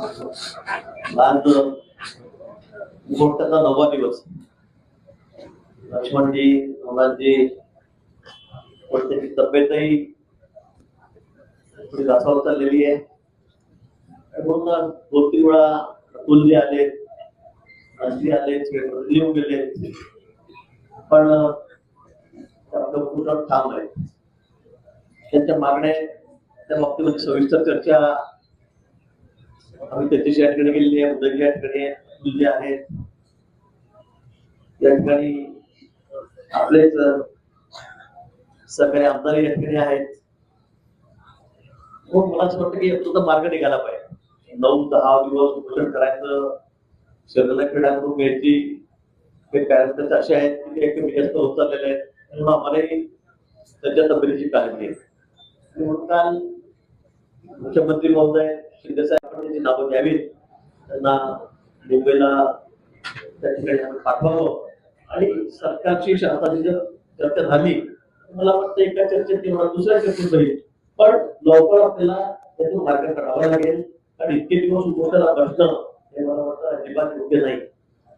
आज मुहूर्ताचा नववा दिवस. लक्ष्मणजी नवनाथजी पण त्याची तब्येतही थोडी घासावर चाललेली आहे. म्हणून दोन तीन वेळा अतुलजी आले अंजी आले लिहून गेले. पण आपलं कुठं ठाम आहे त्यांच्या मागण्या त्या बाबतीमध्ये सविस्तर चर्चा आम्ही त्याच्याशी या ठिकाणी गेलेली आहे उदयची या ठिकाणी तुझे आहे. या ठिकाणी आपलेच सरकारी आमदार या ठिकाणी आहेत. मग मला असं वाटतं की याचा मार्ग निघाला पाहिजे. नऊ दहा दिवस उपोषण करायचं शरीराला क्रीडाकडून घ्यायची हे पॅरेंट्स असे आहेत की ते एकदम जास्त होत चाललेले आहेत. म्हणून आम्हालाही त्याच्या तब्येतीची काळजी आहे. म्हणून काल मुख्यमंत्री महोदय शिंदेसाहेब नावं द्यावीत. त्यांना मुंबईला त्या ठिकाणी आम्ही पाठवावं. आणि सरकारची शासनाची जर चर्चा झाली मला वाटतं एका चर्चेत किंवा दुसऱ्या चर्चेत होईल पण लवकर आपल्याला त्यातून मार्ग काढावा लागेल. कारण इतके दिवस उपोषणाला बसणं हे मला वाटतं अजिबात योग्य नाही.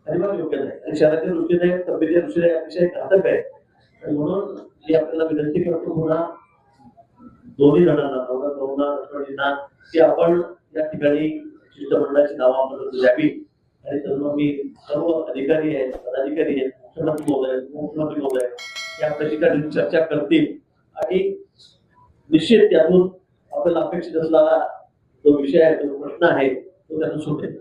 अजिबात योग्य नाही. आणि शहरातील दृष्टीने तब्येतीच्या दृष्टीने अतिशय घातक आहे. म्हणून मी आपल्याला विनंती करतो पुन्हा दोन्ही जणांना नवरा नवना लक्ष्मणजींना की आपण या ठिकाणी शिष्टमंडळाची नावं आम्हाला द्यावी आणि सर्व मी सर्व अधिकारी आहेत पदाधिकारी आहेत मुख्यमंत्री महोदय मुख्यमंत्री महोदय या आपल्या चर्चा करतील. आणि निश्चित त्यातून आपल्याला अपेक्षित असणारा जो विषय आहे जो प्रश्न आहे तो त्यातून सुटेल